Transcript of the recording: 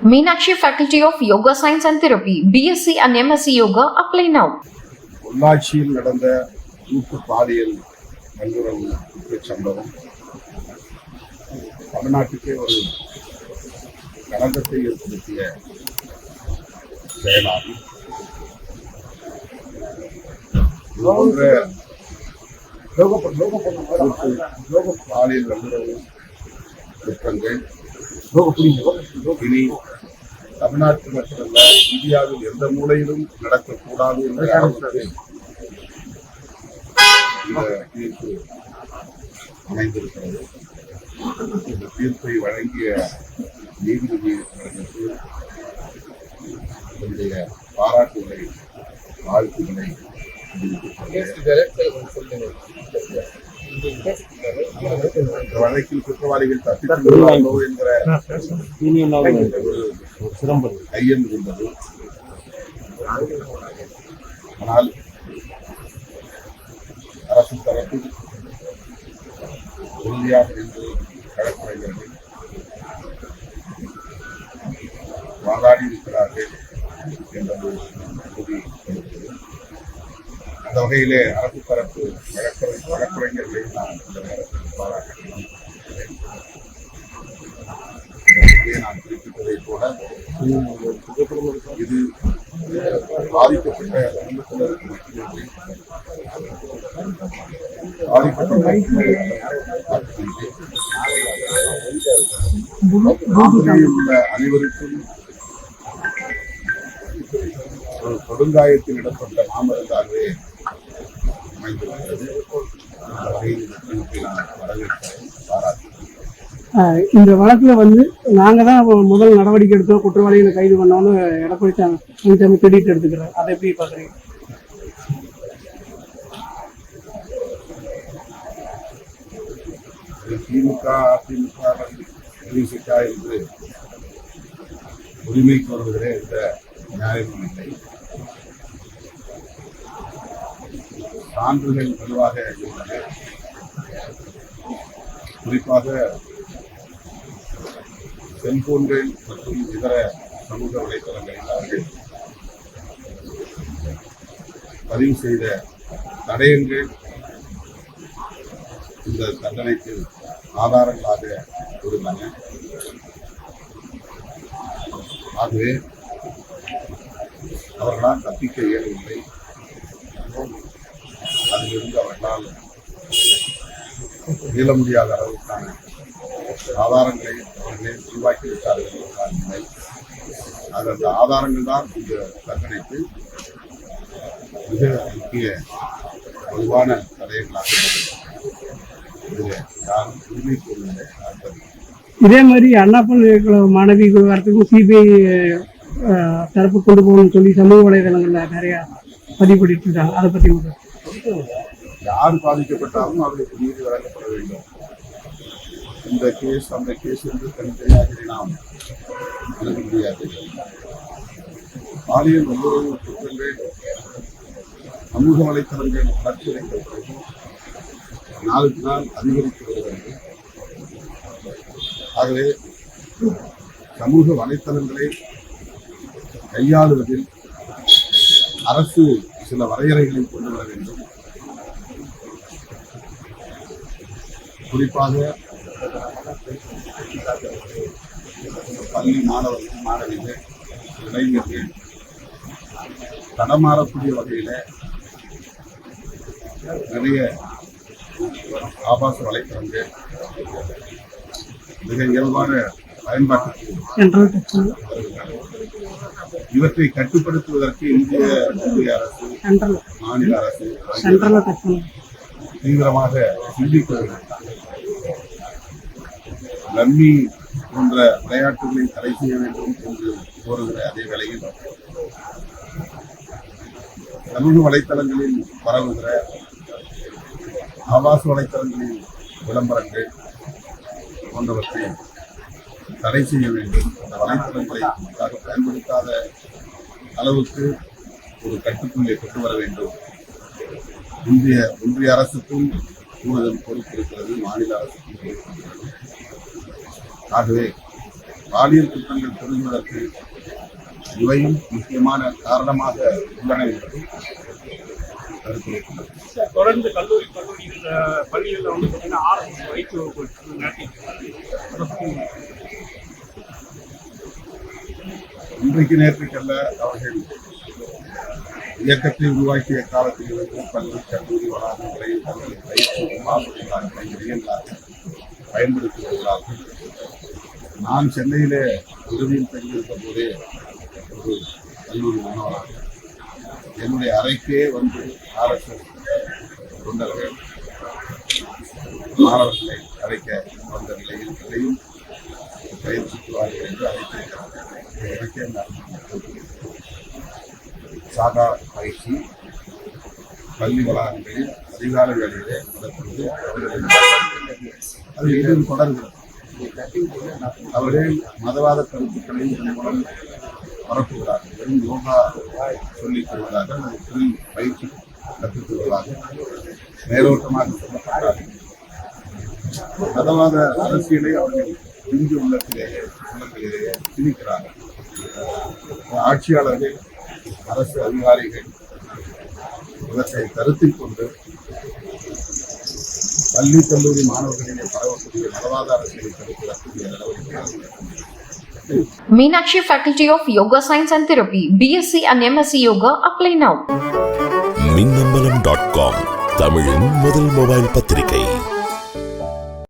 Meenakshi Faculty of Yoga Science and Therapy, BSc and MSc Yoga, apply now. பொள்ளாச்சியில் நடந்த கூட்டு பாலியல் வல்லுறவு குற்றச் சம்பவம் தமிழ்நாட்டுக்கே ஒரு களங்கத்தை ஏற்படுத்திய செயலாகும் இது போன்ற கூட்டு பாலியல் வல்லுறவு குற்றங்கள் இனி தமிழ்நாட்டில் மட்டுமல்ல இந்தியாவில் எந்த மூலையிலும் நடக்கக்கூடாது என்ற இந்த தீர்ப்பு அமைந்திருக்கிறது. இந்த தீர்ப்பை வழங்கிய நீதிபதி அவர்களுக்கு என்னுடைய பாராட்டுகளை வாழ்த்துக்களை வழக்கில் குற்றவாளிகள் தப்பித்து விடுவார்களோ என்கிற ஒரு கையெழுந்து கொண்டது ஆனால் அரசு தரப்பில் உறுதியாக நின்று வழக்கறிஞர்கள் வாதாடி இருக்கிறார்கள் என்பது அந்த வகையிலே அரசு தரப்பு வழக்கறி வழக்கறிஞர்களை நான் இந்த நேரத்தில் பாராட்டுகிறேன் நான் குறிப்பிட்டதை போல இது பாதிக்கப்பட்ட குடும்பத்தினருக்கு மட்டுமின்றி பாதிக்கப்பட்ட உள்ள அனைவருக்கும் ஒரு கொடுங்காயத்தில் இடப்பட்ட மாமரத்தாகவே இந்த வழக்கில் வழக்குல வந்து நாங்க தான் முதல் நடவடிக்கை எடுத்தோம் குற்றவாளிகளை கைது பண்ணோம்னு எடப்பாடி பழனிசாமி கிரெடிட் எடுத்துக்கிறார். அதை எப்படி பாக்குறீங்க திமுக அதிமுக என்று உரிமை கோருவதிலே எந்த நியாயமும் இல்லை. சான்றுகள் வலுவாக இருந்தது குறிப்பாக செல்போன்கள் மற்றும் இதர சமூக வலைதளங்களில் அவர்கள் பதிவு செய்த தடயங்கள் இந்த தண்டனைக்கு ஆதாரங்களாக இருந்தன. ஆகவே அவர்களால் தப்பிக்க இயலவில்லை. அதிலிருந்து அவர்களால் மீள முடியாத அளவுக்கான ஆதாரங்களை அவர்களே உருவாக்கி விட்டார்கள் என்பதுதான் உண்மை அந்த ஆதாரங்கள் தான் இந்த தண்டனைக்கு மிக முக்கிய பொதுவான தடைகளாக இருந்தது. உரிமை இதே மாதிரி அண்ணா பல்கலைக்கழக மாணவி வரத்துக்கும் சிபிஐ தரப்பு கொண்டு போகணும்னு சொல்லி சமூக வலைதளங்கள்ல நிறைய பதிவு பண்ணிட்டு இருக்காங்க. அதை பத்தி உங்க யார் பாதிக்கப்பட்டாலும் அவர்களுக்கு நீதி வழங்கப்பட வேண்டும். இந்த கேஸ் அந்த கேஸ் என்று தனித்தனியாக நாம் அணுக முடியாது. பாலியல் வல்லுறவு குற்றங்கள் சமூக வலைத்தளங்கள் வளர்ச்சி நாளுக்கு நாள் அதிகரித்து வருகிறது. ஆகவே சமூக வலைத்தளங்களை கையாளுவதில் அரசு சில வரையறைகளை கொண்டு வர வேண்டும். குறிப்பாக பள்ளி மாணவர்கள் மாணவிகள் இளைஞர்கள் தடமாறக்கூடிய வகையில நிறைய ஆபாச வலைத்தளங்கள் மிக இயல்பான பயன்பாட்டுக்கு இவற்றை கட்டுப்படுத்துவதற்கு இந்திய அரசு சென்ட்ரல். மாநில அரசு சென்ட்ரல் டெக்ஸ்ட் தீவிரமாக சிந்திக்க வேண்டும் ரம்மி போன்ற விளையாட்டுகளை தடை செய்ய வேண்டும் என்று கோருகிற அதே வேளையில் சமூக வலைத்தளங்களில் பரவுகிற ஆபாச வலைத்தளங்களில் விளம்பரங்கள் போன்றவற்றை தடை செய்ய வேண்டும். அந்த வலைத்தளங்களை பயன்படுத்தாத அளவுக்கு ஒரு கட்டுக்குள்ளே கொண்டு வர வேண்டும். இந்திய ஒன்றிய அரசுக்கும் கூடுதல் பொறுப்பு இருக்கிறது மாநில அரசுக்கும் பொறுப்பு இருக்கிறது. ஆகவே பாலியல் குற்றங்கள் பெருகுவதற்கு இவையும் முக்கியமான காரணமாக உள்ளன என்பது. தொடர்ந்து கல்லூரி கல்லூரிகள் பள்ளிகள்ல வந்து பார்த்தீங்கன்னா ஆர்எஸ்எஸ் வைத்து வகுப்பு பத்தி இன்றைக்கு நேற்றுக்கல்ல அவர்கள் இயக்கத்தை உருவாக்கிய காலத்திலிருந்து பள்ளி கல்லூரி வளாகங்களை தங்கள் பயிற்சி மாணவர்களாக இடையிலாக பயன்படுத்தி வருகிறார்கள் நான் சென்னையிலே உதவியில் தங்கியிருந்த போதே ஒரு கல்லூரி மாணவராக என்னுடைய அறைக்கே வந்து ஆர்எஸ்எஸ் தொண்டர்கள் மாணவர்களை அழைக்க வந்த நிலையில் இதையும் பயிற்சிக்குவார்கள் என்று அழைத்திருக்கிறார்கள் எனக்கே நான் சாதா பயிற்சி பள்ளி வளாகங்களில் அதிகார வேலையிலே நடத்துவது அது இன்னும் தொடர்கிறது அவர்கள் மதவாத கருத்துக்களை இதன் மூலம் பரப்புகிறார். வெறும் யோகா சொல்லிக் தருவதாக தொழில் பயிற்சி கற்றுத் தருவதாக மேலோட்டமாக சொல்லப்பட்டார்கள் மதவாத அரசியலை அவர்கள் இந்து உள்ளத்திலேயே உள்ளத்திலேயே திணிக்கிறார்கள். ஆட்சியாளர்கள் அரசு அதிகாரிகள் இவற்றை கருத்தில் கொண்டு பள்ளி கல்லூரி மாணவர்களிடையே பரவக்கூடிய மதவாத அரசியலை தடுப்பதற்குரிய நடவடிக்கைகள் Meenakshi Faculty of Yoga Science and Therapy, BSc and MSc Yoga, apply now. Minnambalam dot com தமிழின் முதல் மொபைல் பத்திரிகை